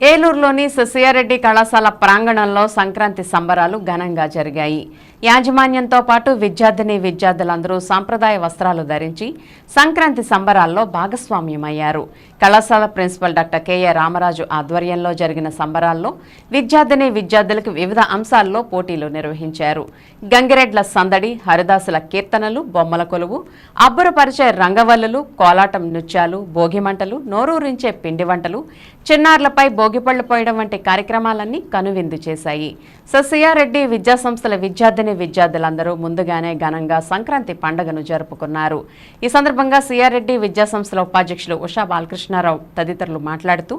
ఏలూరులోని ససియారెడ్డి కళాశాల ప్రాంగణంలో సంక్రాంతి సంబరాలు ఘనంగా జరిగాయి. యాజమాన్యంతో పాటు విద్యార్థిని విద్యార్థులందరూ సాంప్రదాయ వస్త్రాలు ధరించి సంక్రాంతి సంబరాల్లో భాగస్వామ్యమయ్యారు. కళాశాల ప్రిన్సిపల్ డాక్టర్ కెఏ రామరాజు ఆధ్వర్యంలో జరిగిన సంబరాల్లో విద్యార్థిని విద్యార్థులకు వివిధ అంశాల్లో పోటీలు నిర్వహించారు. గంగిరెడ్ల సందడి హరిదాసుల కీర్తనలు బొమ్మల కొలువు అబ్బురపరిచే రంగవల్లులు కోలాటం నృత్యాలు భోగిమంటలు నోరూరించే పిండి వంటలు చిన్నారులపై భోగిపళ్ళు పోయడం వంటి కార్యక్రమాలన్నీ కనువిందు చేశాయి. ససియారెడ్డి విద్యాసంస్థల విద్యార్థిని విద్యార్థులందరూ ముందుగానే ఘనంగా సంక్రాంతి పండుగను జరుపుకున్నారు. ఈ సందర్భంగా సిఆర్రెడ్డి విద్యాసంస్థల ఉపాధ్యక్షులు ఉషా కృష్ణారావు తదితరులు మాట్లాడుతూ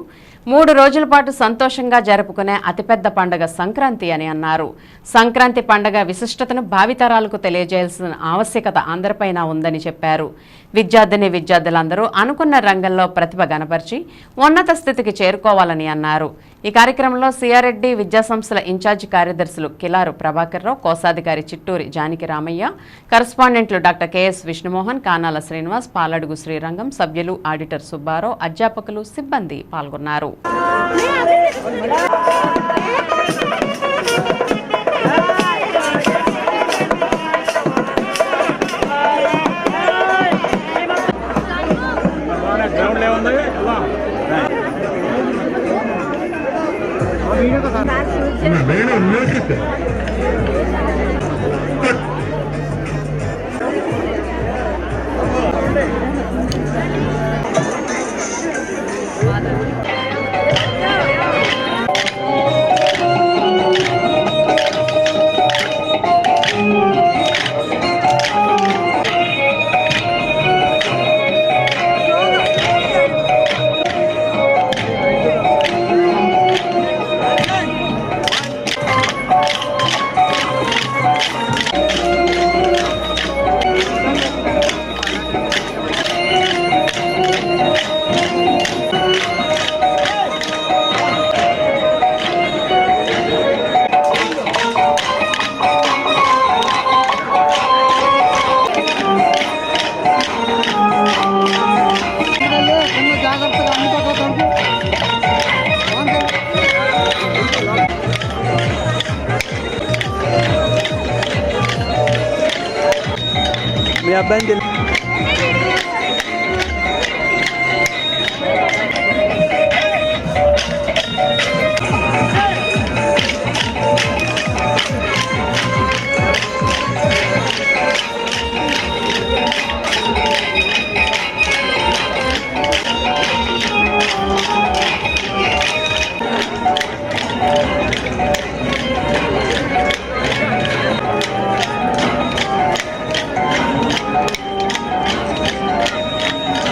మూడు రోజుల పాటు సంతోషంగా జరుపుకునే అతిపెద్ద పండుగ సంక్రాంతి అని అన్నారు. సంక్రాంతి పండుగ విశిష్టతను భావితరాలకు తెలియజేయాల్సిన ఆవశ్యకత అందరిపైన ఉందని చెప్పారు. విద్యార్థిని విద్యార్థులందరూ అనుకున్న రంగంలో ప్రతిభ గనపరిచి ఉన్నత స్థితికి చేరుకోవాలని అన్నారు. ఈ కార్యక్రమంలో సిఆర్రెడ్డి విద్యాసంస్థల ఇన్ఛార్జి కార్యదర్శులు కిలారు ప్రభాకర్ రావు కోశాధికారి చిట్టూరి జానకి రామయ్య కరస్పాండెంట్లు డాక్టర్ కెఎస్ విష్ణుమోహన్ కానాల శ్రీనివాస్ పాలడుగు శ్రీరంగం సభ్యులు ఆడిటర్ సుబ్బారావు అధ్యాపకులు సిబ్బంది పాల్గొన్నారు. మేడం మ్యూజిక్ మీ అబ్బాయిని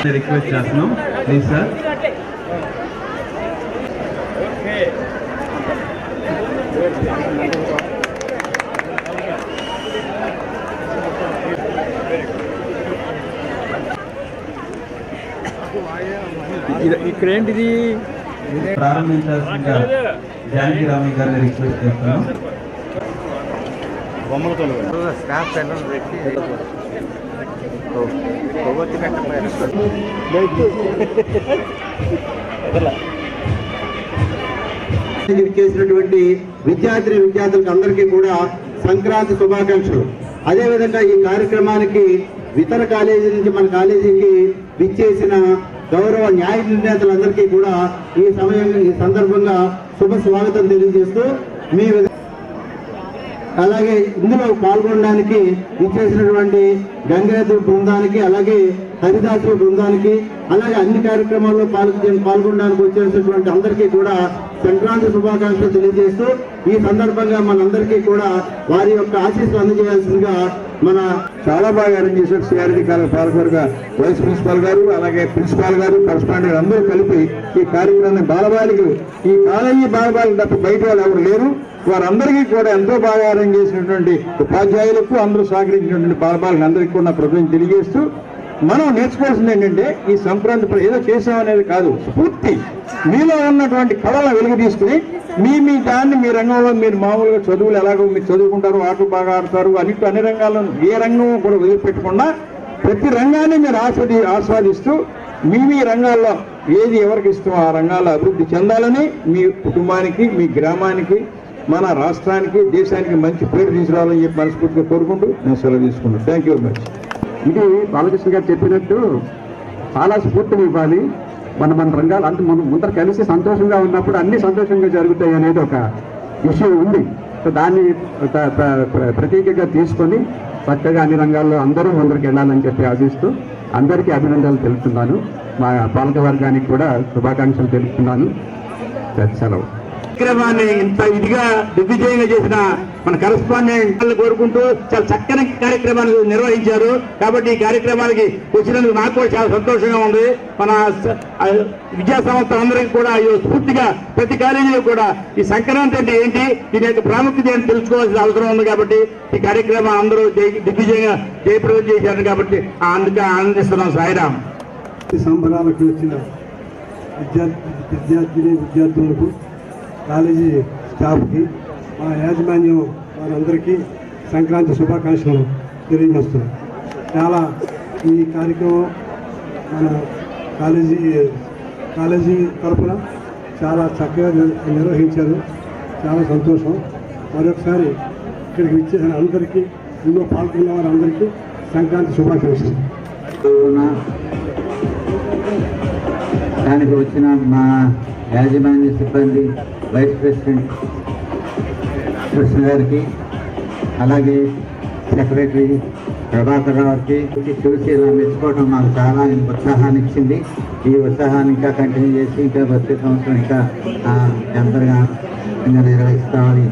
తెలి రిక్వెస్ట్ చేస్తున్నాం. ప్లీజ్ సార్ ఇక్కడ ఏంటిది ప్రారంభించాల్సిందిగా జానకి రామయ్య గారిని రిక్వెస్ట్ చేస్తున్నాం. బొమ్మలతో స్టాఫ్ పెట్టి కొవ్వొత్తి చేసినటువంటి విద్యార్థి విద్యార్థులకు అందరికీ కూడా సంక్రాంతి శుభాకాంక్షలు. అదేవిధంగా ఈ కార్యక్రమానికి ఇతర కాలేజీ నుంచి మన కాలేజీకి విచ్చేసిన గౌరవ న్యాయ నిర్ణేతలందరికీ కూడా ఈ సమయం ఈ సందర్భంగా శుభ స్వాగతం తెలియజేస్తూ మీ అలాగే ఇందులో పాల్గొనడానికి ఇచ్చేసినటువంటి గంగాధి బృందానికి అలాగే హరిదాసు బృందానికి అలాగే అన్ని కార్యక్రమాల్లో పాల్గొనడానికి వచ్చేసినటువంటి అందరికీ కూడా సంక్రాంతి శుభాకాంక్షలు తెలియజేస్తూ ఈ సందర్భంగా మనందరికీ కూడా వారి యొక్క ఆశీస్సులు అందజేయాల్సిందిగా మన చాలా బాగా అరేంజ్ చేశారు సిఆర్డి పాల్గొనగా వైస్ ప్రిన్సిపాల్ గారు అలాగే ప్రిన్సిపాల్ గారు కరస్పాండెంట్ అందరూ కలిపి ఈ కార్యక్రమాన్ని బాలబాలికలు ఈ కాలేజీ బాలబాలికలు తప్ప బయట వాళ్ళు ఎవరు లేరు. వారందరికీ కూడా ఎంతో బాగా అరేంజ్ చేసినటువంటి ఉపాధ్యాయులకు అందరూ సహకరించినటువంటి బాలబాలికలు అందరికీ కూడా నా ప్రభుత్వం తెలియజేస్తూ మనం నేర్చుకోవాల్సింది ఏంటంటే ఈ సంక్రాంతి ఏదో చేసామనేది కాదు స్ఫూర్తి. మీలో ఉన్నటువంటి కళలను వెలుగు తీసుకుని మీ మీ దాన్ని మీ రంగంలో మీరు మామూలుగా చదువులు ఎలాగో మీరు చదువుకుంటారు ఆటలు బాగా ఆడతారు అన్నిటి అన్ని రంగాల్లో ఏ రంగం కూడా వదిలిపెట్టకుండా ప్రతి రంగాన్ని మీరు ఆస్వాది ఆస్వాదిస్తూ మీ మీ రంగాల్లో ఏది ఎవరికి ఇష్టమో ఆ రంగాల్లో అభివృద్ధి చెందాలని మీ కుటుంబానికి మీ గ్రామానికి మన రాష్ట్రానికి దేశానికి మంచి పేరు తీసుకురావాలని చెప్పి మనస్ఫూర్తిగా కోరుకుంటూ నేను సెలవు తీసుకుంటాను థ్యాంక్ యూ వెరీ మచ్ ఇది బాలకృష్ణ గారు చెప్పినట్టు చాలా స్ఫూర్తిని ఇవ్వాలి. మన మన రంగాలు అంటే మనం ముందర కలిసి సంతోషంగా ఉన్నప్పుడు అన్ని సంతోషంగా జరుగుతాయి అనేది ఒక విషయం ఉంది. సో దాన్ని ప్ర- ప్రతీకగా తీసుకొని చక్కగా అన్ని రంగాల్లో అందరూ ముందరికి వెళ్ళాలని చెప్పి ఆశిస్తూ అందరికీ అభినందనలు తెలుపుతున్నాను. మా పాలక వర్గానికి కూడా శుభాకాంక్షలు తెలుపుతున్నాను. సెలవు కార్యక్రమాన్ని ఇంత ఇదిగా దిగ్విజయంగా చేసిన మన కరస్పాండెంట్ కోరుకుంటూ చాలా చక్కని కార్యక్రమాన్ని నిర్వహించారు. కాబట్టి ఈ కార్యక్రమానికి వచ్చినందుకు నాకు కూడా చాలా సంతోషంగా ఉంది. మన విద్యా సంస్థ అందరికీ కూడా ఈ స్ఫూర్తిగా ప్రతి కాలేజీలో కూడా ఈ సంక్రాంతి అంటే ఏంటి? దీని యొక్క ప్రాముఖ్యత ఏంటి తెలుసుకోవాల్సిన అవసరం ఉంది కాబట్టి ఈ కార్యక్రమం అందరూ జయ- దిగ్విజయంగా జయప్రదం చేశారు కాబట్టి అందుకే ఆనందిస్తున్నాం సాయిరాం సంబరాలకు వచ్చిన విద్యార్థి విద్యార్థిని విద్యార్థులకు కాలేజీ స్టాఫ్కి మా యాజమాన్యం వారందరికీ సంక్రాంతి శుభాకాంక్షలు తెలియజేస్తున్నాం. చాలా ఈ కార్యక్రమం మన కాలేజీ కాలేజీ తరఫున చాలా చక్కగా నిర్వహించారు. చాలా సంతోషం. మరొకసారి ఇక్కడికి ఇచ్చేసిన అందరికీ ఇందులో పాల్గొన్న వారందరికీ సంక్రాంతి శుభాకాంక్షలు. దానికి వచ్చిన మా యాజమాన్య సిబ్బంది వైస్ ప్రెసిడెంట్ కృష్ణ గారికి అలాగే సెక్రటరీ ప్రభాకర్ రావుకి చూసి ఇలా మెచ్చుకోవడం మాకు చాలా ఉత్సాహాన్ని ఇచ్చింది. ఈ ఉత్సాహాన్ని ఇంకా కంటిన్యూ చేసి ఇంకా వచ్చే సంవత్సరం ఇంకా ఎంతగా ఇంకా నిర్వహిస్తామని